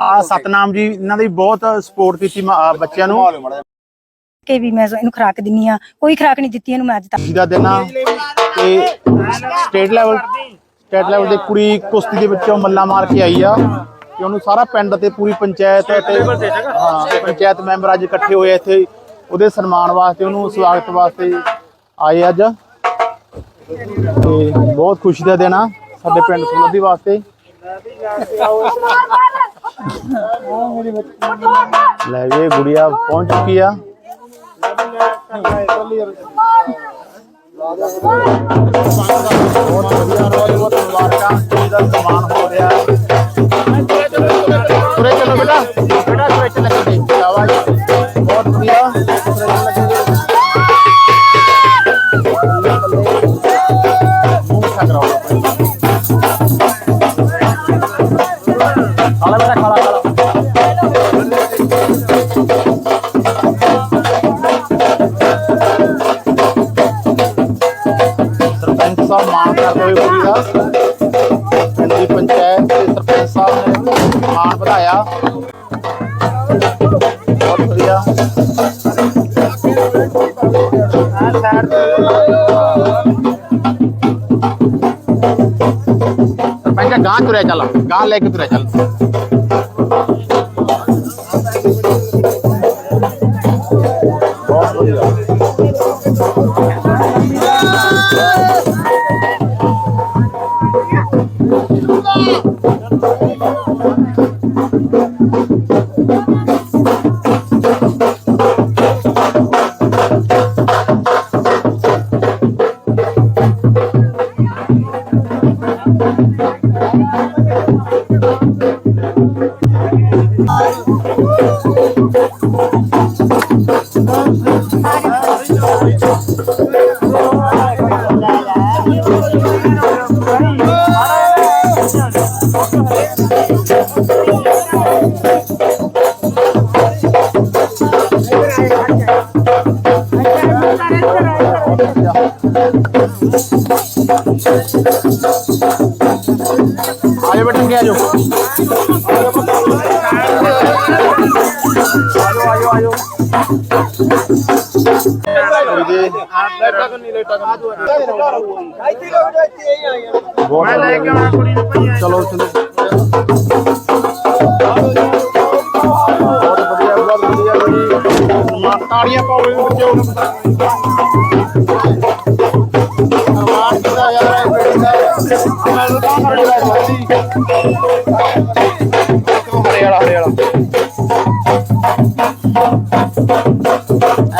ਆ ਸਤਨਾਮ ਜੀ ਇਹਨਾਂ ਦੀ ਬਹੁਤ ਸਪੋਰਟ ਕੀਤੀ ਮ- ਬੱਚਿਆਂ ਨੂੰ। ਕੇ ਵੀ ਮੈਂ ਇਹਨੂੰ ਖੁਰਾਕ ਦਿੰਨੀ ਆ। ਕੋਈ ਖੁਰਾਕ ਨਹੀਂ ਦਿੱਤੀ ਇਹਨੂੰ ਮੈਂ ਅੱਜ ਤੱਕ। ਖੁਸ਼ੀ ਦਾ ਦਿਨ ਆ ਤੇ ਸਟੇਟ ਲੈਵਲ ਸਟੇਟ ਲੈਵਲ ਤੇ ਕੁੜੀ ਕੁਸ਼ਤੀ ਦੇ ਵਿੱਚੋਂ ਮੱਲਾ ਮਾਰ ਕੇ ਆਈ ਆ ਤੇ ਉਹਨੂੰ ਸਾਰਾ ਪਿੰਡ ਤੇ ਪੂਰੀ ਪੰਚਾਇਤ ਤੇ ਹਾਂ ਪੰਚਾਇਤ ਮੈਂਬਰ ਅੱਜ ਇਕੱਠੇ ਹੋਏ ਇੱਥੇ। ਉਹਦੇ ਸਨਮਾਨ ਵਾਸਤੇ ਉਹਨੂੰ ਸਵਾਗਤ ਵਾਸਤੇ ਆਏ ਅੱਜ। ਤੇ ਬਹੁਤ ਖੁਸ਼ੀ ਦਾ ਦਿਨ ਆ ਸਾਡੇ ਪਿੰਡ ਸੁਲੱਧੀ ਵਾਸਤੇ। ਲੈ ਵੀ ਗੁੜੀਆ ਪਹੁੰਚ ਚੁੱਕੀ ਆ। ਬਹੁਤ ਵਧੀਆ ਬਹੁਤ ਬਹੁਤ ਮੁਬਾਰਕਾਂ ਕੁੜੀ ਦਾ ਸਨਮਾਨ ਹੋ ਰਿਹਾ। ਤੁਰੇ ਸਾਹਿਬ ਮਾਨ ਕਰਦੇ ਦਾ ਪਿੰਡ ਦੀ ਪੰਚਾਇਤ ਤੇ ਸਰਪੰਚ ਸਾਹਿਬ ਨੇ ਮਾਨ ਵਧਾਇਆ। ਬਹੁਤ ਵਧੀਆ। ਸਰਪੰਚ ਗਾਂ ਤੁਰਿਆ ਚੱਲ ਗਾਂ ਲੈ ਕੇ ਤੁਰਿਆ ਚੱਲ। Thank you. ਆਜੋ ਬੇਟਾ ਅੱਗੇ ਆਜੋ ਆਜੋ ਆਜੋ ਆਜੋ ਮੈਂ ਲੈ ਕੇ ਆਉਣਾ ਕੁੜੀ ਨੂੰ ਚਲੋ ਚਲੋ। ਬਹੁਤ ਵਧੀਆ ਬਹੁਤ ਵਧੀਆ ਮਾਂ ਤਾੜੀਆਂ ਪਾਓ ਇਹਦੇ ਬੱਚੇ ਨੂੰ ਸਨਮਾਨ ਕੀਤਾ ਜਾ ਰਿਹਾ ਹੈ ਬੇਟੀ ਮੈਨੂੰ ਤਾਂ ਵਾਲਾ ਜੀ ਹਰੇ ਵਾਲਾ ਹਰੇ ਵਾਲਾ।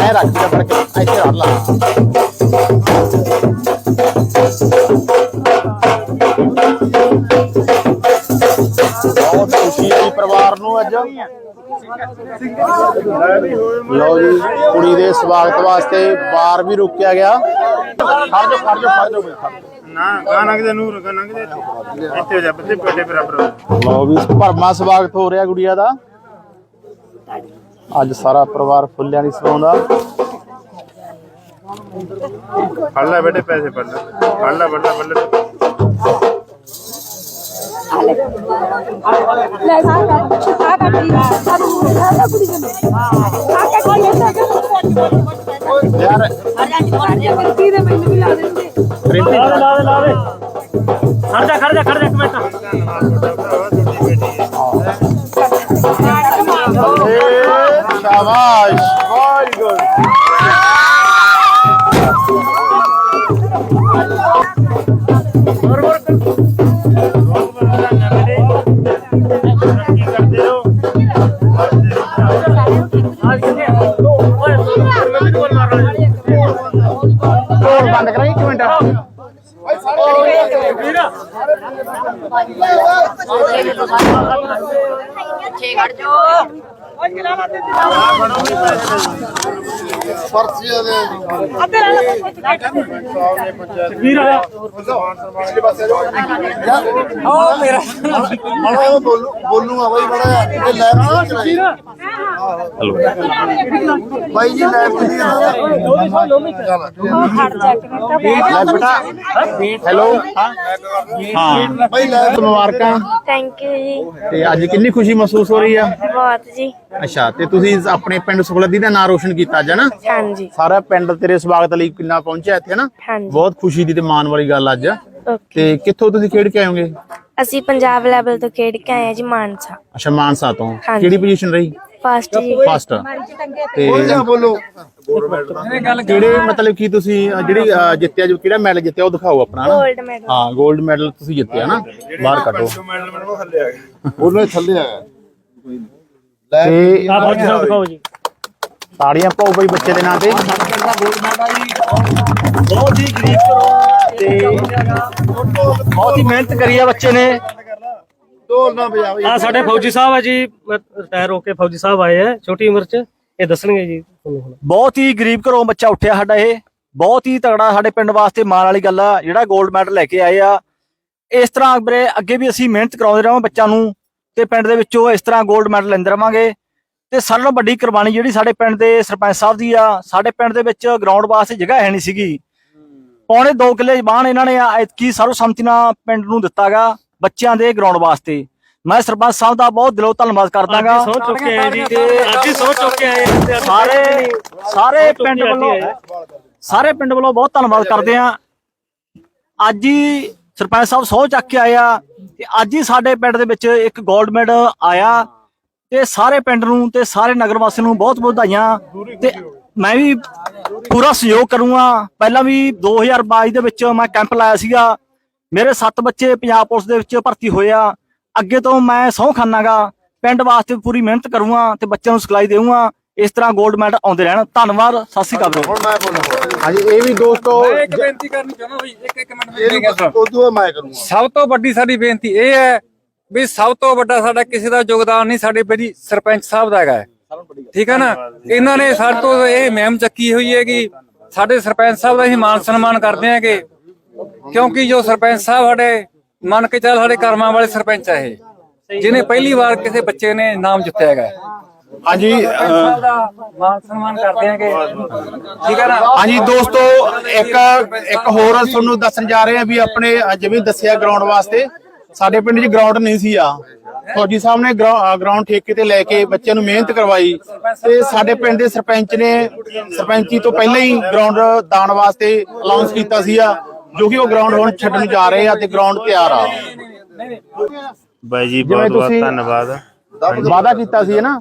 ਐ ਰੱਖ ਕੇ ਫੜ ਕੇ ਇੱਥੇ ਰੱਖ ਲਾ। ਲਓ ਜੀ ਕੁੜੀ ਦੇ ਸਵਾਗਤ ਵਾਸਤੇ ਬਾਰ ਵੀ ਰੋਕਿਆ ਗਿਆ। ਖੜ ਜਾ ਖੜ ਜਾ ਖੜ ਜਾ ਨਾ ਗਾ ਨੰਗਦੇ ਨੂਰ ਗਾ ਨੰਗਦੇ ਇੱਥੇ। ਹੋ ਜਾ ਬੱਤੇ ਪੇਟੇ ਬਰਾਬਰ ਹੋ। ਲਓ ਵੀ ਭਰਮਾ ਸਵਾਗਤ ਹੋ ਰਿਹਾ ਗੁੜੀਆ ਦਾ। ਅੱਜ ਸਾਰਾ ਪਰਿਵਾਰ ਫੁੱਲਿਆਂ ਦੀ ਸਵਾਉਂਦਾ ਫੜ ਲੈ ਬੇਟੇ ਪੈਸੇ ਫੜ ਲੈ ਫੜ ਲੈ ਫੜ ਲੈ। ਫੜ ਲੈ ਲੈ ਆ ਆ ਕੱਟੀ ਆ ਕੁੜੀ ਦੇ ਆ ਕੱਟੀ ਯਾਰ ਕੀ ਦੇ ਮੈਨੂੰ ਵੀ ਲਾ ਦੇਣਗੇ ਰਿੰਪੀ ਲਾ ਦੇ ਲਾ ਦੇ ਖੜ ਜਾ ਛੇ ਘੜ ਜੋ ਪਰਚੀਆਂ ਦੇ ਵੀਰ। ਆਇਆ ਪਿਛਲੇ ਪਾਸੇ ਉਹ ਮੇਰਾ। ਹੁਣ ਉਹ ਬੋਲੂ ਬੋਲੂ ਆ ਬਾਈ ਬੜਾ ਇਹ ਲੈਬ ਚਲਾਈ ਬਾਈ ਜੀ ਲੈਬ ਚਲੀ ਲੈ ਬੇਟਾ। ਹੈਲੋ। ਹਾਂ। ਬਾਈ ਲੈਬ ਮੁਬਾਰਕਾਂ। ਥੈਂਕ ਯੂ ਜੀ। ਤੇ ਅੱਜ ਕਿੰਨੀ ਖੁਸ਼ੀ ਮਹਿਸੂਸ ਹੋ ਰਹੀ ਆ? ਬਹੁਤ ਜੀ। ਅੱਛਾ ਤੇ ਤੁਸੀਂ ਆਪਣੇ ਪਿੰਡ ਸੁਖਲਦੀ ਦਾ ਨਾਂ ਰੋਸ਼ਨ ਕੀਤਾ ਅੱਜ ਨਾ? ਹਾਂਜੀ। ਸਾਰਾ ਪਿੰਡ ਤੇਰੇ ਸਵਾਗਤ ਲਈ ਕਿੰਨਾ ਪਹੁੰਚਿਆ ਇੱਥੇ ਨਾ? ਹਾਂਜੀ। ਬਹੁਤ ਖੁਸ਼ੀ ਦੀ ਤੇ ਮਾਣ ਵਾਲੀ ਗੱਲ ਅੱਜ। ਓਕੇ ਤੇ ਕਿੱਥੋਂ ਤੁਸੀਂ ਖੇਡ ਕੇ ਆਓਗੇ ਅਸੀਂ ਪੰਜਾਬ ਲੈਵਲ ਤੋਂ ਖੇਡ ਕੇ ਆਏ ਹਾਂ ਜੀ ਮਾਨਸਾ। ਅੱਛਾ ਮਾਨਸਾ ਤੋਂ। ਹਾਂਜੀ। ਕਿਹੜੀ ਪੋਜੀਸ਼ਨ ਰਹੀ? ਫਸਟ ਜੀ ਫਸਟ ਤੇ ਬੋਲ? ਬੋਲੋ ਕਿਹੜੇ ਮਤਲਬ ਕੀ ਤੁਸੀਂ ਅ, ਜਿਹੜੀ ਅ, ਜਿੱਤਿਆ ਜੋ ਕਿਹੜਾ ਮੈਡਲ ਜਿੱਤਿਆ ਉਹ ਦਿਖਾਓ ਆਪਣਾ ਨਾ 골ਡ ਮੈਡਲ ਹਾਂ 골ਡ ਮੈਡਲ ਤੁਸੀਂ ਜਿੱਤਿਆ ਨਾ ਬਾਹਰ ਕੱਢੋ। ਬੋਲੋ ਥੱਲੇ ਆ ਤੇ ਆ ਬਹੁਤ ਸਾਹਿਬ ਦਿਖਾਓ ਜੀ। ਤਾੜੀਆਂ ਪਾਓ ਬਈ ਬੱਚੇ ਦੇ ਨਾਂ ਤੇ। ਬਹੁਤ ਹੀ ਗਰੀਬ ਕਰੋ ਤੇ ਬਹੁਤ ਹੀ ਮਿਹਨਤ ਕਰੀ ਆ ਬੱਚੇ ਨੇ। ਵਜਾਓ ਆ ਸਾਡੇ ਫੌਜੀ ਸਾਹਿਬ ਆ ਜੀ ਰਿਟਾਇਰ ਹੋ ਕੇ ਫੌਜੀ ਸਾਹਿਬ ਆਏ ਆ ਛੋਟੀ ਉਮਰ ਚ ਇਹ ਦੱਸਣਗੇ ਜੀ ਤੁਹਾਨੂੰ ਹੁਣ। ਬਹੁਤ ਹੀ ਗਰੀਬ ਘਰੋਂ ਬੱਚਾ ਉੱਠਿਆ ਸਾਡਾ ਇਹ ਬਹੁਤ ਹੀ ਤਗੜਾ ਸਾਡੇ ਪਿੰਡ ਵਾਸਤੇ ਮਾਣ ਵਾਲੀ ਗੱਲ ਆ ਜਿਹੜਾ 골ਡ ਮੈਡਲ ਲੈ ਕੇ ਆਏ ਆ। ਇਸ ਤਰ੍ਹਾਂ ਵੀਰੇ ਅੱਗੇ ਵੀ ਅਸੀਂ ਮਿਹਨਤ ਕਰਾਉਂਦੇ ਰਹਾਂਗੇ ਬੱਚਿਆਂ ਨੂੰ ਤੇ ਪਿੰਡ ਦੇ ਵਿੱਚੋਂ ਇਸ ਤਰ੍ਹਾਂ 골ਡ ਮੈਡਲ ਲੈਂਦੇ ਰਵਾਂਗੇ ਤੇ ਸਾਰਿਆਂ ਨਾਲੋਂ ਵੱਡੀ ਕੁਰਬਾਨੀ ਜਿਹੜੀ ਸਾਡੇ ਪਿੰਡ ਦੇ ਸਰਪੰਚ ਸਾਹਿਬ ਦੀ ਆ ਸਾਡੇ ਪਿੰਡ ਦੇ ਵਿੱਚ ਗਰਾਊਂਡ ਵਾਸਤੇ ਜਗ੍ਹਾ ਹੈ ਨਹੀਂ ਸੀਗੀ। ਪੌਣੇ 2 ਕਿੱਲੇ ਜ਼ਬਾਨ ਇਹਨਾਂ ਨੇ ਐਤਕੀ ਸਰਵਸੰਮਤੀ ਨਾਲ ਪਿੰਡ ਨੂੰ ਦਿੱਤਾਗਾ। ਬੱਚਿਆਂ ਦੇ ਗਰਾਊਂਡ ਵਾਸਤੇ। ਮੈਂ ਸਰਪੰਚ ਸਾਹਿਬ ਦਾ ਬਹੁਤ ਦਿਲੋਂ ਧੰਨਵਾਦ ਕਰਦਾਗਾ ਸਹੁੰ ਚੁੱਕ ਕੇ ਆਏ ਜੀ ਅੱਜ ਹੀ ਸਹੁੰ ਚੁੱਕ ਕੇ ਆਏ ਆ ਤੇ ਅੱਜ ਸਾਰੇ ਸਾਰੇ ਪਿੰਡ ਵੱਲੋਂ। ਸਾਰੇ ਪਿੰਡ ਵੱਲੋਂ ਬਹੁਤ ਧੰਨਵਾਦ ਕਰਦੇ ਆ। ਅੱਜ ਹੀ ਸਰਪੰਚ ਸਾਹਿਬ ਸਹੁੰ ਚੱਕ ਕੇ ਆਇਆ ਤੇ ਅੱਜ ਹੀ ਸਾਡੇ ਪਿੰਡ ਦੇ ਵਿੱਚ ਇੱਕ 골ਡ ਮੈਡਲ ਆਇਆ ਤੇ ਸਾਰੇ ਪਿੰਡ ਨੂੰ ਤੇ ਸਾਰੇ ਨਗਰ ਵਾਸੀਆਂ ਨੂੰ ਬਹੁਤ ਬਹੁਤ ਵਧਾਈਆਂ ਤੇ ਮੈਂ ਵੀ ਪੂਰਾ ਸਹਿਯੋਗ ਕਰੂੰਗਾ। ਪਹਿਲਾਂ ਵੀ 2022 ਦੇ ਵਿੱਚ ਮੈਂ ਕੈਂਪ ਲਾਇਆ ਸੀਗਾ। ਮੇਰੇ 7 ਬੱਚੇ ਪੰਜਾਬ ਪੁਲਿਸ ਦੇ ਵਿੱਚ ਭਰਤੀ ਹੋਏ ਆ। ਅੱਗੇ ਤੋਂ ਮੈਂ ਸਹੁੰ ਖਾਨਾਗਾ। ਪਿੰਡ ਵਾਸਤੇ ਪੂਰੀ ਮਿਹਨਤ ਕਰੂੰਗਾ ਤੇ ਬੱਚਿਆਂ ਨੂੰ ਸਿਖਲਾਈ ਦੇਵਾਂਗਾ ਇਸ ਤਰ੍ਹਾਂ 골ਡ ਮੈਡਲ ਆਉਂਦੇ ਰਹਿਣ। ਧੰਨਵਾਦ। ਸਤਿ ਸ਼੍ਰੀ ਅਕਾਲ। ਹੁਣ ਮੈਂ ਬੋਲੂਗਾ ਹਾਂਜੀ ਇਹ ਵੀ ਦੋਸਤੋ ਇੱਕ ਬੇਨਤੀ ਕਰਨੀ ਚਾਹੁੰਦਾ ਬਈ ਇੱਕ ਇੱਕ ਮਿੰਟ ਇਹਨੂੰ ਗੱਲ ਸੁਣ ਉਦੋਂ ਮੈਂ ਕਰੂੰਗਾ। ਸਭ ਤੋਂ ਵੱਡੀ ਸਾਡੀ ਬੇਨਤੀ ਇਹ ਹੈ ਵੀ ਸਭ ਤੋਂ ਵੱਡਾ ਸਾਡਾ ਕਿਸੇ ਦਾ ਯੋਗਦਾਨ ਨਹੀਂ ਸਾਡੇ ਬੇਦੀ ਸਰਪੰਚ ਸਾਹਿਬ ਦਾ ਹੈਗਾ ਹੈ। ਠੀਕ ਹੈ ਨਾ? ਇਹਨਾਂ ਨੇ ਸਾਡੇ ਤੋਂ ਇਹ ਮਹਿਮ ਚੱਕੀ ਹੋਈ ਹੈ ਕਿ ਸਾਡੇ ਸਰਪੰਚ ਸਾਹਿਬ ਦਾ ਅਸੀਂ ਮਾਨ ਸਨਮਾਨ ਕਰਦੇ ਹਾਂਗੇ। ਕਿਉਂਕਿ ਜੋ ਸਰਪੰਚ ਸਾਹਿਬ ਸਾਡੇ ਮੰਨ ਕੇ ਚੱਲ ਸਾਡੇ ਕਰਮਾਂ ਵਾਲੇ ਸਰਪੰਚ ਹੈ ਇਹ। ਜਿਹਨੇ ਪਹਿਲੀ ਵਾਰ ਕਿਸੇ ਬੱਚੇ ਨੇ ਨਾਮ ਜਿੱਤਿਆ ਹੈਗਾ। ਹਾਂਜੀ ਮਾਨ ਸਨਮਾਨ ਕਰਦੇ ਹਾਂਗੇ। ਠੀਕ ਹੈ ਨਾ? ਹਾਂਜੀ ਦੋਸਤੋ ਇੱਕ ਇੱਕ ਹੋਰ ਤੁਹਾਨੂੰ ਦੱਸਣ ਜਾ ਰਹੇ ਆ ਵੀ ਆਪਣੇ ਜਿਵੇਂ ਦੱਸਿਆ ਗਰਾਊਂਡ ਵਾਸਤੇ ਸਾਡੇ ਪਿੰਡ 'ਚ ਗਰਾਊਂਡ ਨਹੀਂ ਸੀ ਆ। ਫੌਜੀ ਸਾਹਿਬ ਨੇ ਗਰਾਊਂਡ ਠੇਕੇ ਤੇ ਲੈ ਕੇ ਬੱਚਿਆਂ ਨੂੰ ਮਿਹਨਤ ਕਰਵਾਈ ਤੇ ਸਾਡੇ ਪਿੰਡ ਦੇ ਸਰਪੰਚ ਨੇ ਸਰਪੰਚੀ ਤੋਂ ਪਹਿਲਾਂ ਹੀ ਗਰਾਊਂਡ ਦਾਣ ਵਾਸਤੇ ਅਨਾਉਂਸ ਕੀਤਾ ਸੀ ਆ। ਜੋ ਕਿ ਉਹ ਗਰਾਊਂਡ ਹੁਣ ਛੱਡਣ ਜਾ ਰਹੇ ਆ ਤੇ ਗਰਾਊਂਡ ਤਿਆਰ ਆ। ਬਾਈ ਜੀ ਬਹੁਤ ਬਹੁਤ ਧੰਨਵਾਦ। ਵਾਅਦਾ ਕੀਤਾ ਸੀ ਨਾ?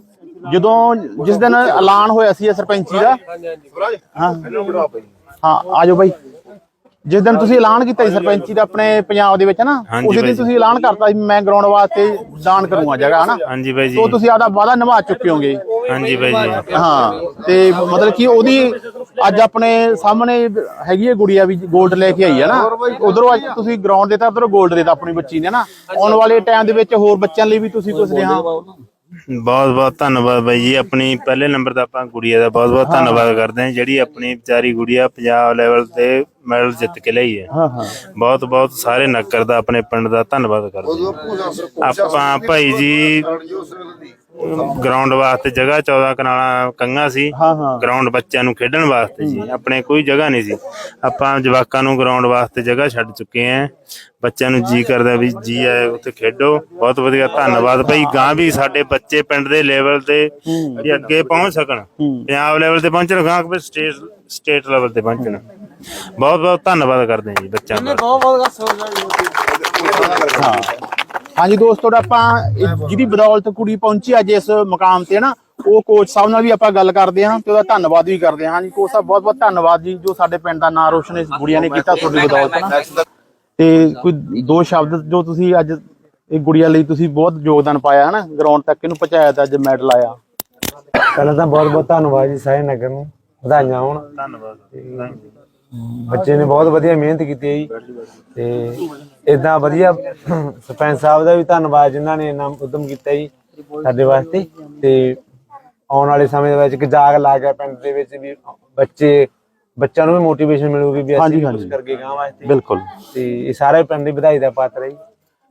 ਜਦੋਂ ਜਿਸ ਦਿਨ ਐਲਾਨ ਹੋਇਆ ਸੀ ਇਹ ਸਰਪੰਚੀ ਦਾ। ਹਾਂ। ਹਾਂ ਆਜੋ ਬਾਈ। ਜਿਸ ਦਿਨ ਤੁਸੀਂ ਐਲਾਨ ਕੀਤਾ ਸੀ ਸਰਪੰਚੀ ਦਾ ਆਪਣੇ ਪੰਜਾਬ ਦੇ ਵਿੱਚ ਨਾ ਹਾਂਜੀ ਉਸੇ ਦਿਨ। ਤੁਸੀਂ ਐਲਾਨ ਕਰਤਾ ਸੀ ਮੈਂ ਗਰਾਊਂਡ ਵਾਸਤੇ ਦਾਨ ਕਰੂੰਗਾ ਜਗ੍ਹਾ ਹਨਾ? ਹਾਂਜੀ ਬਾਈ ਜੀ। ਤੋਂ ਤੁਸੀਂ ਆਦਾ ਵਾਅਦਾ ਨਿਭਾ ਚੁੱਕੇ ਹੋਗੇ। ਹਾਂਜੀ ਬਾਈ ਜੀ। ਹਾਂ ਤੇ ਮਤਲਬ ਕਿ ਉਹਦੀ ਅੱਜ ਆਪਣੇ ਸਾਹਮਣੇ ਹੈਗੀ ਹੈ ਗੁੜੀਆ ਵੀ 골ਡ ਲੈ ਕੇ ਆਈ ਹੈ ਨਾ ਉਧਰੋਂ ਅੱਜ ਤੁਸੀਂ ਗਰਾਊਂਡ ਦੇਤਾ ਉਧਰੋਂ 골ਡ ਦੇਤਾ ਆਪਣੀ ਬੱਚੀ ਨੇ ਨਾ ਆਉਣ ਵਾਲੇ ਟਾਈਮ ਦੇ ਵਿੱਚ ਹੋਰ ਬੱਚਿਆਂ ਲਈ ਵੀ ਤੁਸੀਂ ਕੁਝ ਰਿਹਾ। ਬਹੁਤ ਬਹੁਤ ਧੰਨਵਾਦ ਬਾਈ ਜੀ। ਆਪਣੀ ਪਹਿਲੇ ਨੰਬਰ ਦਾ ਆਪਾਂ ਗੁੜੀਆ ਦਾ ਬਹੁਤ ਬਹੁਤ ਧੰਨਵਾਦ ਕਰਦੇ ਹਾਂ ਜਿਹੜੀ ਆਪਣੀ ਵਿਚਾਰੀ ਗੁੜੀਆ ਪੰਜਾਬ ਲੈਵਲ ਤੇ ਮੈਡਲ ਜਿੱਤ ਕੇ ਲਈ ਹੈ। ਹਾਂ ਹਾਂ। ਬਹੁਤ ਬਹੁਤ ਸਾਰੇ ਨਗਰ ਦਾ ਆਪਣੇ ਪਿੰਡ ਦਾ ਧੰਨਵਾਦ ਕਰਦੇ ਹਾਂ। ਆਪਾਂ ਭਾਈ ਜੀ ਗਰਾਊਂਡ ਵਾਸਤੇ ਜਗ੍ਹਾ 14 ਕਨਾਲਾਂ ਕੰਗਾ ਸੀ। ਹਾਂ ਹਾਂ। ਗਰਾਊਂਡ ਬੱਚਿਆਂ ਨੂੰ ਖੇਡਣ ਵਾਸਤੇ ਜੀ ਆਪਣੇ ਕੋਈ ਜਗ੍ਹਾ ਨਹੀਂ ਸੀ। ਆਪਾਂ ਜਵਾਕਾਂ ਨੂੰ ਗਰਾਊਂਡ ਵਾਸਤੇ ਜਗ੍ਹਾ ਛੱਡ ਚੁੱਕੇ ਆਂ। ਬੱਚਿਆਂ ਨੂੰ ਜੀ ਕਰਦਾ ਵੀ ਜੀ ਆਏ ਉੱਥੇ ਖੇਡੋ। ਬਹੁਤ ਵਧੀਆ ਧੰਨਵਾਦ ਭਾਈ। ਗਾਂ ਵੀ ਸਾਡੇ ਬੱਚੇ ਪਿੰਡ ਦੇ ਲੈਵਲ ਤੇ ਵੀ ਅੱਗੇ ਪਹੁੰਚ ਸਕਣ। ਪੰਜਾਬ ਲੈਵਲ ਤੇ ਪਹੁੰਚਣ ਗਾਂ ਕਿ ਸਟੇਟ ਸਟੇਟ ਲੈਵਲ ਤੇ ਪਹੁੰਚਣ। ਬਹੁਤ ਬਹੁਤ ਧੰਨਵਾਦ ਕਰਦੇ ਜੀ ਬੱਚਿਆਂ ਦਾ। ਹਾਂ। ਹਾਂਜੀ ਦੋਸਤੋ ਆਪਾਂ ਜਿਹਦੀ ਬਦੌਲਤ ਕੁੜੀ ਪਹੁੰਚੀ ਅੱਜ ਇਸ ਮੁਕਾਮ ਤੇ ਨਾ ਉਹ ਕੋਚ ਸਾਹਿਬ ਨਾਲ ਵੀ ਆਪਾਂ ਗੱਲ ਕਰਦੇ ਹਾਂ ਤੇ ਉਹਦਾ ਧੰਨਵਾਦ ਵੀ ਕਰਦੇ ਹਾਂ। ਹਾਂਜੀ ਕੋਚ ਸਾਹਿਬ ਬਹੁਤ ਬਹੁਤ ਧੰਨਵਾਦ ਜੀ ਜੋ ਸਾਡੇ ਪਿੰਡ ਦਾ ਨਾਂ ਰੋਸ਼ਨ ਇਸ ਗੁੜੀਆ ਨੇ ਕੀਤਾ ਤੁਹਾਡੀ ਬਦੌਲਤ ਨਾ। ਤੇ ਕੋਈ ਦੋ ਸ਼ਬਦ ਜੋ ਤੁਸੀਂ ਅੱਜ ਇਹ ਗੁੜੀਆ ਲਈ ਤੁਸੀਂ ਬਹੁਤ ਯੋਗਦਾਨ ਪਾਇਆ ਹੈ ਨਾ ਗਰਾਊਂਡ ਤੱਕ ਇਹਨੂੰ ਪਹੁੰਚਾਇਆ ਤੇ ਅੱਜ ਮੈਡਲ ਆਇਆ। ਪਹਿਲਾਂ ਤਾਂ ਬਹੁਤ ਬਹੁਤ ਧੰਨਵਾਦ ਜੀ ਸਾਰੇ ਨਗਰ ਨੂੰ ਵਧਾਈਆਂ ਹੋਣ। ਧੰਨਵਾਦ ਬੱਚੇ ਨੇ ਬਹੁਤ ਵਧੀਆ ਮਿਹਨਤ ਕੀਤੀ ਹੈ ਜੀ। ਤੇ ਇਦਾਂ ਵਧੀਆ ਸਰਪੰਚ ਸਾਹਿਬ ਦਾ ਵੀ ਧੰਨਵਾਦ ਜਿਨ੍ਹਾਂ ਨੇ ਇੰਨਾ ਉਦਮ ਕੀਤਾ ਜੀ ਸਾਡੇ ਵਾਸਤੇ। ਤੇ ਆਉਣ ਵਾਲੇ ਸਮੇਂ ਦੇ ਵਿੱਚ ਇੱਕ ਜਾਗ ਲੱਗ ਗਿਆ ਪਿੰਡ ਦੇ ਵਿੱਚ ਵੀ ਬੱਚੇ ਬੱਚਿਆਂ ਨੂੰ ਵੀ ਮੋਟੀਵੇਸ਼ਨ ਮਿਲੂਗੀ ਵੀ ਹਾਂਜੀ, ਅਸੀਂ ਹਾਂਜੀ। ਕੁਝ ਕਰਕੇ ਗਾਂ ਵਾਸਤੇ। ਬਿਲਕੁਲ। ਤੇ ਇਹ ਸਾਰੇ ਪਿੰਡ ਦੀ ਵਧਾਈ ਦਾ ਪਾਤਰ ਹੈ ਜੀ।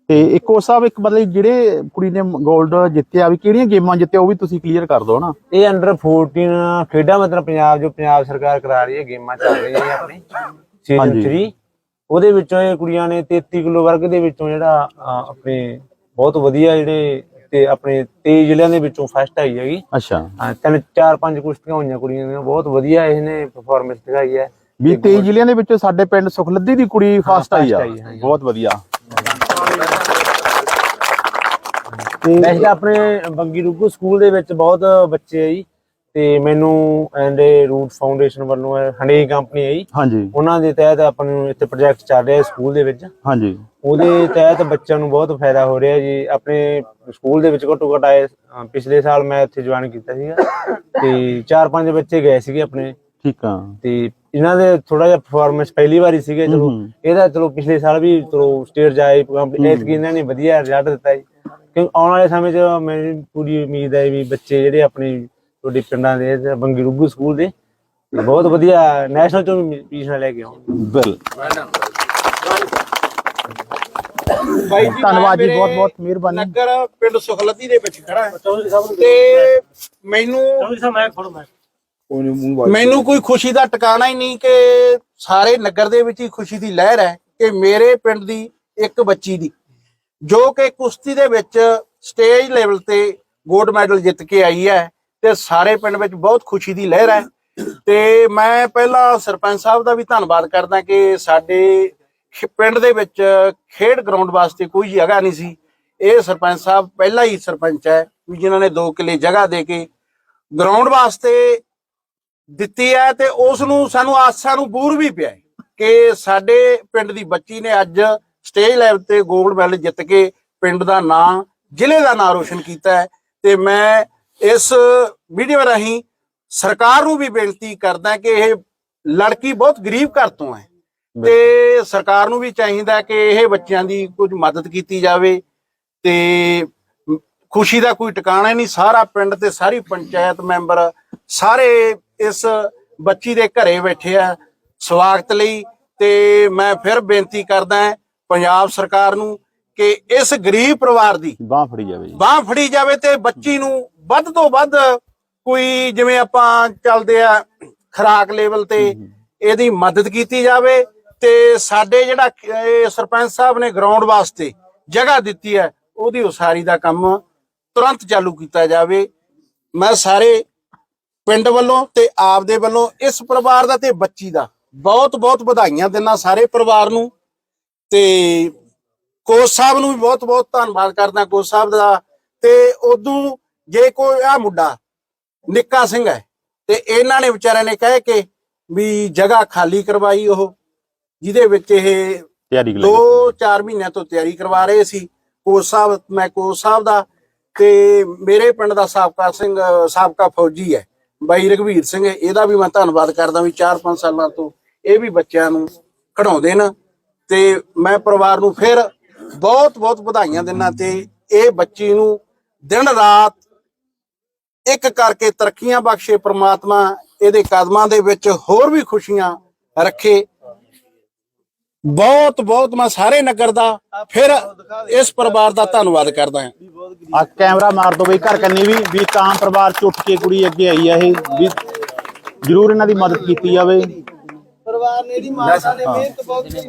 ਤੇ ਇੱਕ ਸਾਹਿਬ ਇੱਕ ਮਤਲਬ ਜਿਹੜੇ ਕੁੜੀ ਨੇ 골ਡ ਜਿੱਤਿਆ ਵੀ ਕਿਹੜੀਆਂ ਗੇਮਾਂ ਜਿੱਤਿਆ ਉਹ ਵੀ ਤੁਸੀਂ ਕਲੀਅਰ ਕਰ ਦਿਓ ਨਾ। ਇਹ ਅੰਡਰ 14 ਖੇਡਾਂ ਮਤਲਬ ਪੰਜਾਬ ਜੋ ਪੰਜਾਬ ਸਰਕਾਰ ਕਰਾ ਰਹੀ ਹੈ ਗੇਮਾਂ ਚੱਲ ਰਹੀਆਂ ਨੇ ਆਪਣੀ। ਸੀਜ਼ਨ ਹਾਂਜੀ। 3 ਉਹਦੇ ਵਿੱਚੋਂ ਇਹ ਕੁੜੀਆਂ ਨੇ 33 ਕਿਲੋ ਵਰਗ ਦੇ ਵਿੱਚੋਂ ਜਿਹੜਾ ਆਪਣੇ ਬਹੁਤ ਵਧੀਆ ਜਿਹੜੇ ਤੇ ਆਪਣੇ 23 ਜ਼ਿਲ੍ਹਿਆਂ ਦੇ ਵਿੱਚੋਂ ਫਸਟ ਆਈ ਹੈਗੀ। ਅੱਛਾ। ਤਿੰਨ ਚਾਰ ਪੰਜ ਕੁਸ਼ਤੀਆਂ ਹੋਈਆਂ ਕੁੜੀਆਂ ਦੀਆਂ। ਬਹੁਤ ਵਧੀਆ ਇਹਨੇ ਪਰਫਾਰਮੈਂਸ ਦਿਖਾਈ ਹੈ। ਵੀ 23 ਜ਼ਿਲ੍ਹਿਆਂ ਦੇ ਵਿੱਚੋਂ ਸਾਡੇ ਪਿੰਡ ਸੁਖਲੱਦੀ ਦੀ ਕੁੜੀ ਫਸਟ ਆਈ ਆ। ਬਹੁਤ ਵਧੀਆ। ਵੈਸੇ ਤਾਂ ਆਪਣੇ ਬੰਗੀ ਰੁੱਗੂ ਸਕੂਲ ਦੇ ਵਿੱਚ ਬਹੁਤ ਬੱਚੇ ਆ ਜੀ। ਤੇ ਮੈਨੂੰ ਐਂਡ ਰੂਟ ਫਾਊਂਡੇਸ਼ਨ ਵੱਲੋਂ ਹੰਡੇ ਕੰਪਨੀ ਹੈ ਜੀ। ਹਾਂਜੀ। ਉਹਨਾਂ ਦੇ ਤਹਿਤ ਆਪਾਂ ਨੂੰ ਇੱਥੇ ਪ੍ਰੋਜੈਕਟ ਚੱਲ ਰਿਹਾ ਸਕੂਲ ਦੇ ਵਿੱਚ। ਹਾਂਜੀ। ਉਹਦੇ ਤਹਿਤ ਬੱਚਿਆਂ ਨੂੰ ਬਹੁਤ ਫਾਇਦਾ ਹੋ ਰਿਹਾ ਜੀ। ਆਪਣੇ ਸਕੂਲ ਦੇ ਵਿੱਚ ਘੱਟੋ ਘੱਟ ਆਏ ਪਿਛਲੇ ਸਾਲ ਮੈਂ ਇੱਥੇ ਜੁਆਇਨ ਕੀਤਾ ਸੀਗਾ। ਤੇ ਚਾਰ ਪੰਜ ਬੱਚੇ ਗਏ ਸੀਗੇ ਆਪਣੇ। ਠੀਕ ਆ। ਤੇ ਇਹਨਾਂ ਦੇ ਥੋੜਾ ਜਿਹਾ ਪਰਫਾਰਮੈਂਸ ਪਹਿਲੀ ਵਾਰੀ ਸੀਗੇ ਚਲੋ। ਇਹਦਾ ਚਲੋ ਪਿਛਲੇ ਸਾਲ ਵੀ ਚਲੋ ਸਟੇਟ ਜਾਏ ਐਤਕੀ ਇਹਨਾਂ ਨੇ ਵਧੀਆ ਰਿਜ਼ਲਟ ਦਿੱਤਾ ਜੀ। ਕਿਉਂਕਿ ਆਉਣ ਵਾਲੇ ਸਮੇਂ 'ਚ ਮੇਰੀ ਪੂਰੀ ਉਮੀਦ ਹੈ ਵੀ ਬੱਚੇ ਜਿਹੜੇ ਆਪਣੇ ਤੁਹਾਡੇ ਪਿੰਡਾਂ ਦੇ ਤੇ ਬੰਗੀ ਰੁੱਗੂ ਸਕੂਲ ਦੇ ਬਹੁਤ ਵਧੀਆ ਨੈਸ਼ਨਲ ਤੋਂ ਵੀ ਪੋਜੀਸ਼ਨ ਲੈ ਕੇ ਆਉਣ ਬਿਲ। ਧੰਨਵਾਦ ਜੀ ਬਹੁਤ ਬਹੁਤ ਮਿਹਰਬਾਨੀ। ਨਗਰ ਪਿੰਡ ਸੁਖਲੱਦੀ ਦੇ ਵਿੱਚ ਖੜਾ ਹੈ। ਤੇ ਮੈਨੂੰ ਚੌਧਰੀ ਸਾਹਿਬ ਮੈਂ ਖੜੋ ਮੈਂ। ਮੈਨੂੰ ਕੋਈ ਖੁਸ਼ੀ ਦਾ ਟਿਕਾਣਾ ਹੀ ਨਹੀਂ ਕਿ ਸਾਰੇ ਨਗਰ ਦੇ ਵਿੱਚ ਹੀ ਖੁਸ਼ੀ ਦੀ ਲਹਿਰ ਹੈ ਕਿ ਮੇਰੇ ਪਿੰਡ ਦੀ ਇੱਕ ਬੱਚੀ ਦੀ। ਜੋ ਕਿ ਕੁਸ਼ਤੀ ਦੇ ਵਿੱਚ ਸਟੇਜ ਲੈਵਲ ਤੇ ਗੋਲਡ ਮੈਡਲ ਜਿੱਤ ਕੇ ਆਈ ਹੈ ਤੇ ਸਾਰੇ ਪਿੰਡ ਵਿੱਚ ਬਹੁਤ ਖੁਸ਼ੀ ਦੀ ਲਹਿਰ ਹੈ। ਤੇ ਮੈਂ ਪਹਿਲਾਂ ਸਰਪੰਚ ਸਾਹਿਬ ਦਾ ਵੀ ਧੰਨਵਾਦ ਕਰਦਾ ਕਿ ਸਾਡੇ ਖ- ਪਿੰਡ ਦੇ ਵਿੱਚ ਖੇਡ ਗਰਾਊਂਡ ਵਾਸਤੇ ਕੋਈ ਜਗ੍ਹਾ ਨਹੀਂ ਸੀ। ਇਹ ਸਰਪੰਚ ਸਾਹਿਬ ਪਹਿਲਾ ਹੀ ਸਰਪੰਚ ਹੈ ਵੀ ਜਿਨ੍ਹਾਂ ਨੇ 2 ਕਿੱਲੇ ਜਗ੍ਹਾ ਦੇ ਕੇ ਗਰਾਊਂਡ ਵਾਸਤੇ ਦਿੱਤੀ ਹੈ ਤੇ ਉਸ ਨੂੰ ਸਾਨੂੰ ਆਸਾਂ ਨੂੰ ਬੂਰ ਵੀ ਪਿਆ ਕਿ ਸਾਡੇ ਪਿੰਡ ਦੀ ਬੱਚੀ ਨੇ ਅੱਜ ਸਟੇਜ ਲੈਵਲ ਤੇ ਗੋਲਡ ਮੈਡਲ ਜਿੱਤ ਕੇ ਪਿੰਡ ਦਾ ਨਾਂ ਜ਼ਿਲ੍ਹੇ ਦਾ ਨਾਂ ਰੋਸ਼ਨ ਕੀਤਾ ਹੈ ਤੇ ਮੈਂ ਇਸ ਵੀਡੀਓ ਰਾਹੀਂ ਸਰਕਾਰ ਨੂੰ ਵੀ ਬੇਨਤੀ ਕਰਦਾ ਕਿ ਇਹ ਲੜਕੀ ਬਹੁਤ ਗਰੀਬ ਘਰ ਤੋਂ ਹੈ ਤੇ ਸਰਕਾਰ ਨੂੰ ਵੀ ਚਾਹੀਦਾ ਕਿ ਇਹ ਬੱਚਿਆਂ ਦੀ ਕੁਝ ਮਦਦ ਕੀਤੀ ਜਾਵੇ ਤੇ ਖੁਸ਼ੀ ਦਾ ਕੋਈ ਟਿਕਾਣਾ ਨਹੀਂ ਸਾਰਾ ਪਿੰਡ ਤੇ ਸਾਰੀ ਪੰਚਾਇਤ ਮੈਂਬਰ ਸਾਰੇ ਇਸ ਬੱਚੀ ਦੇ ਘਰੇ ਬੈਠੇ ਆ ਸਵਾਗਤ ਲਈ ਤੇ ਮੈਂ ਫਿਰ ਬੇਨਤੀ ਕਰਦਾ ਹਾਂ ਪੰਜਾਬ ਸਰਕਾਰ ਨੂੰ ਕਿ ਇਸ ਗਰੀਬ ਪਰਿਵਾਰ ਦੀ ਬਾਹ ਫੜੀ ਜਾਵੇ ਜੀ। ਬਾਹ ਫੜੀ ਜਾਵੇ ਤੇ ਬੱਚੀ ਨੂੰ ਵੱਧ ਤੋਂ ਵੱਧ ਕੋਈ ਜਿਵੇਂ ਆਪਾਂ ਚੱਲਦੇ ਆ ਖਰਾਕ ਲੈਵਲ ਤੇ ਇਹਦੀ ਮਦਦ ਕੀਤੀ ਜਾਵੇ ਤੇ ਸਾਡੇ ਜਿਹੜਾ ਇਹ ਸਰਪੰਚ ਸਾਹਿਬ ਨੇ ਗਰਾਊਂਡ ਵਾਸਤੇ ਜਗ੍ਹਾ ਦਿੱਤੀ ਹੈ ਉਹਦੀ ਉਸਾਰੀ ਦਾ ਕੰਮ ਤੁਰੰਤ ਚਾਲੂ ਕੀਤਾ ਜਾਵੇ। ਮੈਂ ਸਾਰੇ ਪਿੰਡ ਵੱਲੋਂ ਤੇ ਆਪ ਦੇ ਵੱਲੋਂ ਇਸ ਪਰਿਵਾਰ ਦਾ ਤੇ ਬੱਚੀ ਦਾ ਬਹੁਤ ਬਹੁਤ ਵਧਾਈਆਂ ਦਿੰਦਾ ਸਾਰੇ ਪਰਿਵਾਰ ਨੂੰ। ਤੇ ਕੋਚ ਸਾਹਿਬ ਨੂੰ ਵੀ ਬਹੁਤ ਬਹੁਤ ਧੰਨਵਾਦ ਕਰਦਾ ਕੋਚ ਸਾਹਿਬ ਦਾ। ਤੇ ਉਦੋਂ ਜੇ ਕੋਈ ਆ ਮੁੰਡਾ ਨਿੱਕਾ ਸਿੰਘ ਹੈ ਤੇ ਇਹਨਾਂ ਨੇ ਵਿਚਾਰਿਆਂ ਨੇ ਕਹਿ ਕੇ ਵੀ ਜਗ੍ਹਾ ਖਾਲੀ ਕਰਵਾਈ ਉਹ ਜਿਹਦੇ ਵਿੱਚ ਇਹ ਤਿਆਰੀ ਦੋ ਚਾਰ ਮਹੀਨਿਆਂ ਤੋਂ ਤਿਆਰੀ ਕਰਵਾ ਰਹੇ ਸੀ ਕੋਚ ਸਾਹਿਬ ਮੈਂ ਕੋਚ ਸਾਹਿਬ ਦਾ। ਤੇ ਮੇਰੇ ਪਿੰਡ ਦਾ ਸਾਬਕਾ ਸਿੰਘ ਸਾਬਕਾ ਫੌਜੀ ਹੈ ਬਾਈ ਰਘਵੀਰ ਸਿੰਘ ਇਹਦਾ ਵੀ ਮੈਂ ਧੰਨਵਾਦ ਕਰਦਾ ਵੀ 4-5 ਸਾਲਾਂ ਤੋਂ ਇਹ ਵੀ ਬੱਚਿਆਂ ਨੂੰ ਖੜਾਉਂਦੇ ਨੇ। ਤੇ ਮੈਂ ਪਰਿਵਾਰ ਨੂੰ ਫਿਰ ਬਹੁਤ ਬਹੁਤ ਵਧਾਈਆਂ ਦਿੰਦਾ ਤੇ ਇਹ ਬੱਚੀ ਨੂੰ ਦਿਨ ਰਾਤ ਇੱਕ ਕਰਕੇ ਤਰੱਕੀਆਂ ਬਖਸ਼ੇ ਪ੍ਰਮਾਤਮਾ ਇਹਦੇ ਕਦਮਾਂ ਦੇ ਵਿੱਚ ਹੋਰ ਵੀ ਖੁਸ਼ੀਆਂ ਰੱਖੇ। ਬਹੁਤ ਬਹੁਤ ਮੈਂ ਸਾਰੇ ਨਗਰ ਦਾ ਫਿਰ ਇਸ ਪਰਿਵਾਰ ਦਾ ਧੰਨਵਾਦ ਕਰਦਾ ਹਾਂ। ਆ ਕੈਮਰਾ ਮਾਰ ਦੋ ਬਈ, ਘਰ ਕੰਨੀ ਵੀ ਵੀ ਤਾਂ ਪਰਿਵਾਰ ਚ ਉੱਠ ਕੇ ਕੁੜੀ ਅੱਗੇ ਆਈ ਆ ਇਹ, ਵੀ ਜਰੂਰ ਇਹਨਾਂ ਦੀ ਮਦਦ ਕੀਤੀ ਜਾਵੇ। ਪਰਿਵਾਰ ਨੇ ਇਹਦੀ ਮਾਤਾ ਨੇ ਮਿਹਨਤ ਬਹੁਤ ਕੀਤੀ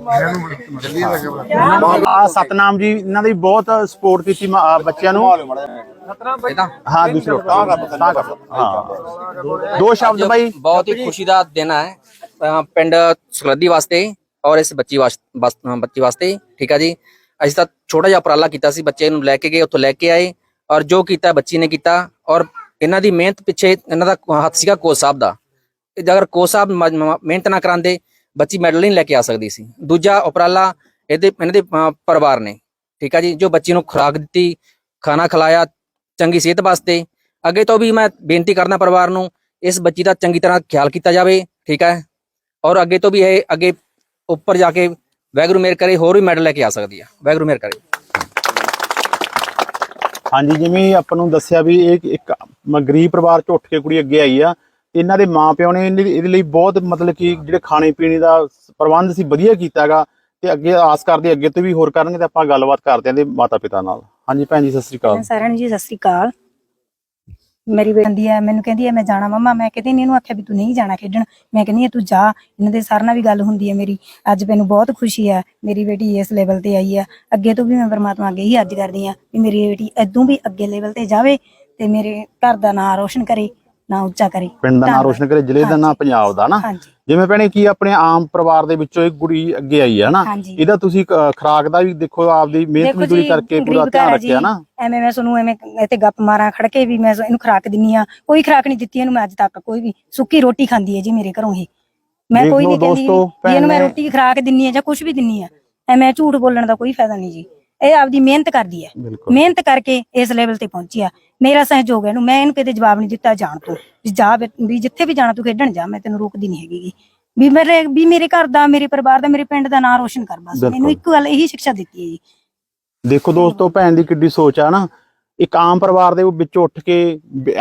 ਆ ਸਤਨਾਮ ਜੀ ਇਹਨਾਂ ਦੀ ਬਹੁਤ ਸਪੋਰਟ ਕੀਤੀ ਮਾ- ਆ ਬੱਚਿਆਂ ਨੂੰ। ਹਾਂ ਦੂਸਰੇ ਤਾਂ ਕਰ ਤਾਂ ਕਰ। ਹਾਂ। ਦੋ ਸ਼ਬਦ ਬਾਈ। ਬਹੁਤ ਹੀ ਖੁਸ਼ੀ ਦਾ ਦਿਨ ਹੈ। ਅਹ ਪਿੰਡ ਸੁਲੱਦੀ ਵਾਸਤੇ ਔਰ ਇਸ ਬੱਚੀ ਵਾਸ- ਬੱਚੀ ਵਾਸਤੇ ਠੀਕ ਆ ਜੀ? ਅਸੀਂ ਤਾਂ ਛੋਟਾ ਜਿਹਾ ਉਪਰਾਲਾ ਕੀਤਾ ਸੀ ਬੱਚੇ ਨੂੰ ਲੈ ਕੇ ਗਏ ਉੱਥੋਂ ਲੈ ਕੇ ਆਏ ਔਰ ਜੋ ਕੀਤਾ ਬੱਚੀ ਨੇ ਕੀਤਾ ਔਰ ਇਹਨਾਂ ਦੀ ਮਿਹਨਤ ਪਿੱਛੇ ਇਹਨਾਂ ਦਾ ਹੱਥ ਸੀਗਾ ਕੋਚ ਸਾਹਿਬ ਦਾ। ਅਗਰ ਕੋਚ ਸਾਹਿਬ ਮਿਹਨਤ ਨਾ ਕਰਾਂਦੇ, ਬੱਚੀ ਮੈਡਲ ਨਹੀਂ ਲੈ ਕੇ ਆ ਸਕਦੀ ਸੀ। ਦੂਜਾ ਉਪਰਾਲਾ ਇਹਦੇ, ਇਹਨਾਂ ਦੇ ਪਰਿਵਾਰ ਨੇ। ਠੀਕ ਆ ਜੀ? ਜੋ ਬੱਚੀ ਨੂੰ ਖੁਰਾਕ ਦਿੱਤੀ, ਖਾਣਾ ਖਿਲਾਇਆ, ਚੰਗੀ ਸਿਹਤ ਵਾਸਤੇ। ਅੱਗੇ ਤੋਂ ਵੀ ਮੈਂ ਬੇਨਤੀ ਕਰਦਾ ਪਰਿਵਾਰ ਨੂੰ, ਇਸ ਬੱਚੀ ਦਾ ਚੰਗੀ ਤਰ੍ਹਾਂ ਖਿਆਲ ਕੀਤਾ ਜਾਵੇ। ਠੀਕ ਹੈ ਔਰ ਅੱਗੇ ਤੋਂ ਵੀ ਇਹ, ਅੱਗੇ ਉੱਪਰ ਜਾ ਕੇ ਵੈਗਰੂ ਮੇਰ ਕਰੇ, ਹੋਰ ਵੀ ਮੈਡਲ ਲੈ ਕੇ ਆ ਸਕਦੀ ਹੈ ਵੈਗਰੂ ਮੇਰ ਕਰੇ। ਹਾਂਜੀ, ਜਿਵੇਂ ਆਪਾਂ ਨੂੰ ਦੱਸਿਆ ਵੀ ਇਹ ਇੱਕ ਗਰੀਬ ਪਰਿਵਾਰ ਚ ਉੱਠ ਕੇ ਕੁੜੀ ਅੱਗੇ ਆਈ ਆ ਇਹਨਾਂ ਦੇ ਮਾਪਿਓ ਨੇ ਇਹਦੇ ਲਈ ਬਹੁਤ ਮਤਲਬ ਕਿ ਜਿਹੜੇ ਖਾਣੇ ਪੀਣੇ ਦਾ ਪ੍ਰਬੰਧ ਸੀ ਵਧੀਆ ਕੀਤਾਗਾ ਤੇ ਅੱਗੇ ਆਸ ਕਰਦੇ ਅੱਗੇ ਤੋਂ ਵੀ ਹੋਰ ਕਰਨਗੇ ਤੇ ਆਪਾਂ ਗੱਲਬਾਤ ਕਰਦੇ ਆਂ ਦੇ ਮਾਤਾ ਪਿਤਾ ਨਾਲ। ਹਾਂਜੀ ਭੈਣ ਜੀ, ਸਤਿ ਸ੍ਰੀ ਅਕਾਲ। ਸਾਰਿਆਂ ਨੂੰ ਜੀ, ਸਤਿ ਸ੍ਰੀ ਅਕਾਲ। ਮੇਰੀ ਬੇਟੀ ਹੈ, ਮੈਨੂੰ ਕਹਿੰਦੀ ਹੈ, ਮੈਂ ਜਾਣਾ ਮਮਾ, ਮੈਂ ਕਹਿੰਦੀ ਨਹੀਂ ਇਹਨੂੰ ਆਖਿਆ ਵੀ ਤੂੰ ਨਹੀਂ ਜਾਣਾ ਖੇਡਣ। ਮੈਂ ਕਹਿੰਦੀ ਹਾਂ, ਤੂੰ ਜਾ, ਇਹਨਾਂ ਦੇ ਸਰ ਨਾਲ ਵੀ ਗੱਲ ਹੁੰਦੀ ਹੈ ਮੇਰੀ। ਅੱਜ ਮੈਨੂੰ ਬਹੁਤ ਖੁਸ਼ੀ ਹੈ, ਮੇਰੀ ਬੇਟੀ ਇਸ ਲੈਵਲ ਤੇ ਆਈ ਹੈ। ਅੱਗੇ ਤੋਂ ਵੀ ਮੈਂ ਪਰਮਾਤਮਾ ਅੱਗੇ ਹੀ ਅੱਜ ਕਰਦੀ ਹਾਂ ਵੀ ਮੇਰੀ ਬੇਟੀ ਐਦੋਂ ਵੀ ਅੱਗੇ ਲੈਵਲ ਤੇ ਜਾਵੇ ਤੇ ਮੇਰੇ ਘਰ ਦਾ ਨਾਂ ਰੋਸ਼ਨ ਕਰੇ। ਨਾਂ ਉੱਚਾ ਕਰੇ। ਪਿੰਡ ਦਾ ਧੰਨਵਾਦ। ਰੋਸ਼ਨ ਕਰੇ ਜ਼ਿਲ੍ਹੇ ਦਾ ਨਾਮ ਪੰਜਾਬ ਦਾ ਨਾ। ਜਿਵੇਂ ਭੈਣੇ ਕੀ ਆਪਣੇ ਆਮ ਪਰਿਵਾਰ ਦੇ ਵਿੱਚੋਂ ਇੱਕ ਕੁੜੀ ਅੱਗੇ ਆਈ ਹੈ ਨਾ। ਇਹਦਾ ਤੁਸੀਂ ਖੁਰਾਕ ਦਾ ਵੀ ਦੇਖੋ ਆਪਦੀ ਮਿਹਨਤ ਮਜ਼ਦੂਰੀ ਕਰਕੇ ਪੂਰਾ ਧਿਆਨ ਹੈ। ਰੱਖਿਆ ਨਾ। ਐਵੇਂ ਮੈਂ ਤੁਹਾਨੂੰ ਐਵੇਂ ਇੱਥੇ ਗੱਪ ਮਾਰਾਂ ਖੜ ਕੇ ਵੀ ਮੈਂ ਇਹਨੂੰ ਖੁਰਾਕ ਦਿੰਨੀ ਆ। ਕੋਈ ਖੁਰਾਕ ਨਹੀਂ ਦਿੱਤੀ ਇਹਨੂੰ ਮੈਂ ਅੱਜ ਤੱਕ ਕੋਈ ਵੀ। ਸੁੱਕੀ ਰੋਟੀ ਖਾਂਦੀ ਹੈ ਜੀ ਮੇਰੇ ਘਰੋਂ ਇਹ। ਮੈਂ ਕੋਈ ਨਹੀਂ ਕਹਿੰਦੀ ਇਹਨੂੰ ਮੈਂ ਰੋਟੀ ਖੁਰਾਕ ਦਿੰਨੀ ਆ ਜਾਂ ਕੁਝ ਵੀ ਦਿੰਨੀ ਆ। ਐਵੇਂ ਝੂਠ ਬੋਲਣ ਦਾ ਕੋਈ ਫਾਇਦਾ ਨਹੀਂ ਜੀ। ਇਹ ਆਪਦੀ ਮਿਹਨਤ ਕਰਦੀ ਹੈ। ਮਿਹਨਤ ਕਰਕੇ ਇਸ ਲੈਵਲ ਤੇ ਪਹੁੰਚੀ ਆ। ਮੇਰਾ ਸਹਿਯੋਗ ਹੈ ਇਹਨੂੰ। ਮੈਂ ਇਹਨੂੰ ਕਦੇ ਜਵਾਬ ਨਹੀਂ ਦਿੱਤਾ ਜਾਣ ਤੋਂ। ਜਾ ਵੀ ਜਿੱਥੇ ਵੀ ਜਾਣਾ ਤੂੰ ਖੇਡਣ ਜਾ ਮੈਂ ਤੈਨੂੰ ਰੋਕਦੀ ਨਹੀਂ ਹੈਗੀ। ਵੀ ਮੇਰੇ ਵੀ ਮੇਰੇ ਘਰ ਦਾ ਮੇਰੇ ਪਰਿਵਾਰ ਦਾ ਮੇਰੇ ਪਿੰਡ ਦਾ ਨਾਂ ਰੋਸ਼ਨ ਕਰ ਬਸ। ਮੈਨੂੰ ਇੱਕ ਗੱਲ ਇਹੀ ਸਿੱਖਿਆ ਦਿੱਤੀ ਹੈ ਜੀ। ਦੇਖੋ ਦੋਸਤੋ ਭੈਣ ਦੀ ਕਿੱਡੀ ਸੋਚ ਆ ਨਾ। ਇੱਕ ਆਮ ਪਰਿਵਾਰ ਦੇ ਵਿੱਚ ਉੱਠ ਕੇ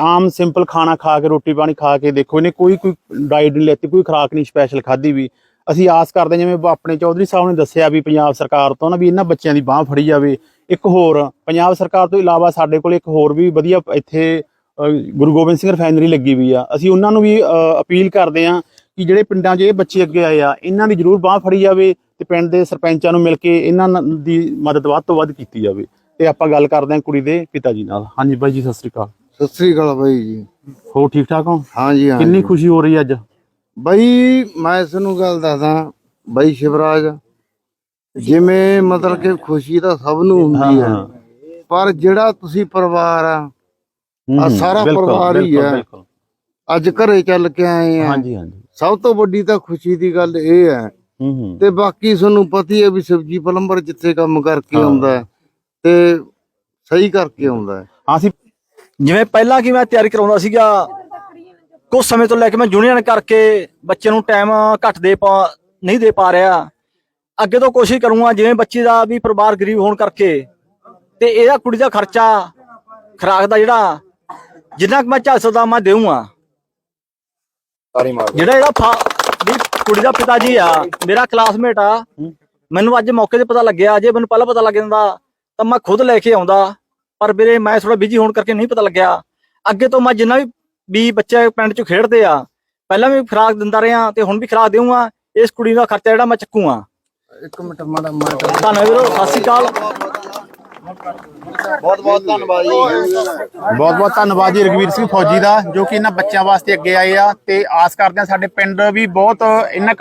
ਆਮ ਸਿੰਪਲ ਖਾਣਾ ਖਾ ਕੇ ਰੋਟੀ ਪਾਣੀ ਖਾ ਕੇ ਦੇਖੋ ਇਹਨੇ ਕੋਈ ਕੋਈ ਡਾਈਟ ਨਹੀਂ ਲੈਤੀ ਕੋਈ ਖੁਰਾਕ ਨਹੀਂ ਸਪੈਸ਼ਲ ਖਾਧੀ ਵੀ। ਅਸੀਂ ਆਸ ਕਰਦੇ ਜਿਵੇਂ ਆਪਣੇ ਚੌਧਰੀ ਸਾਹਿਬ ਨੇ ਦੱਸਿਆ ਵੀ ਪੰਜਾਬ ਸਰਕਾਰ ਤੋਂ ਨਾ ਵੀ ਇਹਨਾਂ ਬੱਚਿਆਂ ਦੀ ਬਾਹ ਫੜੀ ਜਾਵੇ। ਇੱਕ ਹੋਰ ਪੰਜਾਬ ਸਰਕਾਰ ਤੋਂ ਇਲਾਵਾ ਸਾਡੇ ਕੋਲ ਇੱਕ ਹੋਰ ਵੀ ਵਧੀਆ ਇੱਥੇ ਗੁਰੂ ਗੋਬਿੰਦ ਸਿੰਘ ਰਿਫਾਈਨਰੀ ਲੱਗੀ ਵੀ ਆ। ਅਸੀਂ ਉਹਨਾਂ ਨੂੰ ਵੀ ਅਪੀਲ ਕਰਦੇ ਆ ਕਿ ਜਿਹੜੇ ਪਿੰਡਾਂ 'ਚ ਇਹ ਬੱਚੇ ਅੱਗੇ ਆਏ ਆ ਇਹਨਾਂ ਦੀ ਜ਼ਰੂਰ ਬਾਹ ਫੜੀ ਜਾਵੇ ਤੇ ਪਿੰਡ ਦੇ ਸਰਪੰਚਾਂ ਨੂੰ ਮਿਲ ਕੇ ਇਹਨਾਂ ਦੀ ਮਦਦ ਵੱਧ ਤੋਂ ਵੱਧ ਕੀਤੀ ਜਾਵੇ। ਤੇ ਆਪਾਂ ਗੱਲ ਕਰਦੇ ਹਾਂ ਕੁੜੀ ਦੇ ਪਿਤਾ ਜੀ ਨਾਲ। ਹਾਂਜੀ ਬਾਈ ਜੀ ਸਤਿ ਸ੍ਰੀ ਅਕਾਲ। ਸਤਿ ਸ੍ਰੀ ਅਕਾਲ ਬਾਈ ਜੀ। ਹੋ ਠੀਕ ਠਾਕ ਹੋ? ਹਾਂਜੀ ਹਾਂ ਕਿੰਨੀ ਖੁਸ਼ੀ ਹੋ ਰਹੀ ਅੱਜ? ਬਾਈ ਮੈਂ ਤੁਹਾਨੂੰ ਗੱਲ ਦੱਸਦਾ ਬਾਈ ਸ਼ਿਵਰਾਜ ਜਿਵੇਂ ਮਤਲਬ ਕਿ ਖੁਸ਼ੀ ਤਾਂ ਸਭ ਨੂੰ ਹੁੰਦੀ ਹੈ ਪਰ ਜਿਹੜਾ ਤੁਸੀਂ ਪਰਿਵਾਰ ਆ ਹੂੰ, ਸਾਰਾ ਪਰਿਵਾਰ ਹੀ। ਬਿਲਕੁਲ। ਅੱਜ ਘਰੇ ਚੱਲ ਕੇ ਆਏ ਆ ਹਾਂਜੀ ਹਾਂਜੀ ਸਭ ਤੋਂ ਵੱਡੀ ਤਾਂ ਖੁਸ਼ੀ ਦੀ ਗੱਲ ਇਹ ਹੈ ਤੇ ਬਾਕੀ ਤੁਹਾਨੂੰ ਪਤਾ ਹੀ ਵੀ ਸਬਜੀ ਪਲੰਬਰ ਜਿੱਥੇ ਕੰਮ ਕਰਕੇ। ਆਉਂਦਾ ਤੇ ਸਹੀ ਕਰਕੇ ਆਉਂਦਾ ਅਸੀਂ ਜਿਵੇਂ ਪਹਿਲਾਂ ਕੀ ਮੈਂ ਤਿਆਰੀ ਕਰਾਉਂਦਾ ਸੀਗਾ ਕੁਝ ਸਮੇਂ ਤੋਂ ਲੈ ਕੇ ਮੈਂ ਯੂਨੀਅਨ ਕਰਕੇ ਬੱਚੇ ਨੂੰ ਟਾਈਮ ਘੱਟ ਦੇ ਪਾ ਨਹੀਂ ਦੇ ਪਾ ਰਿਹਾ। ਅੱਗੇ ਤੋਂ ਕੋਸ਼ਿਸ਼ ਕਰੂੰਗਾ ਜਿਵੇਂ ਬੱਚੇ ਦਾ ਵੀ ਪਰਿਵਾਰ ਗਰੀਬ ਹੋਣ ਕਰਕੇ ਤੇ ਇਹਦਾ ਕੁੜੀ ਦਾ ਖਰਚਾ ਖਰਾਕ ਦਾ ਜਿਹੜਾ ਜਿੰਨਾ ਕੁ ਮੈਂ ਝੱਲ ਸਕਦਾ ਮੈਂ ਦੇਵਾਂਗਾ ਜਿਹੜਾ ਇਹਦਾ ਵੀ ਕੁੜੀ ਦਾ ਪਿਤਾ ਜੀ ਆ ਮੇਰਾ ਕਲਾਸਮੇਟ ਆ ਮੈਨੂੰ ਅੱਜ ਮੌਕੇ ਤੇ ਪਤਾ ਲੱਗਿਆ ਜੇ ਮੈਨੂੰ ਪਹਿਲਾਂ ਪਤਾ ਲੱਗ ਜਾਂਦਾ ਤਾਂ ਮੈਂ ਖੁਦ ਲੈ ਕੇ ਆਉਂਦਾ। ਪਰ ਵੀਰੇ ਮੈਂ ਥੋੜਾ ਬਿਜ਼ੀ ਹੋਣ ਕਰਕੇ ਨਹੀਂ ਪਤਾ ਲੱਗਿਆ। ਅੱਗੇ ਤੋਂ ਮੈਂ ਜਿੰਨਾ ਵੀ ਵੀ ਬੱਚੇ ਪਿੰਡ ਚ ਖੇਡਦੇ ਆ। ਪਹਿਲਾਂ ਵੀ ਖੁਰਾਕ ਦਿੰਦਾ ਰਿਹਾ ਤੇ ਹੁਣ ਵੀ ਖੁਰਾਕ ਦੇਵਾਂਗਾ ਇਸ ਕੁੜੀ ਦਾ ਖਰਚਾ ਜਿਹੜਾ ਮੈਂ ਚੱਕੂਗਾ। ਇੱਕ ਮਿੰਟ ਮਾੜਾ ਮਾੜਾ। ਧੰਨਵਾਦ ਵੀਰੋ ਸਤਿ ਸ਼੍ਰੀ ਅਕਾਲ। ਬਹੁਤ ਬਹੁਤ ਧੰਨਵਾਦ ਜੀ। ਬਹੁਤ ਬਹੁਤ ਧੰਨਵਾਦ ਜੀ ਰਗਵੀਰ ਸਿੰਘ ਫੌਜੀ ਦਾ ਜੋ ਕਿ ਇਹਨਾਂ ਬੱਚਿਆਂ ਵਾਸਤੇ ਅੱਗੇ ਆਏ ਆ ਤੇ ਆਸ ਕਰਦੇ ਆ ਸਾਡੇ ਪਿੰਡ ਵੀ ਬਹੁਤ ਇਹਨਾਂ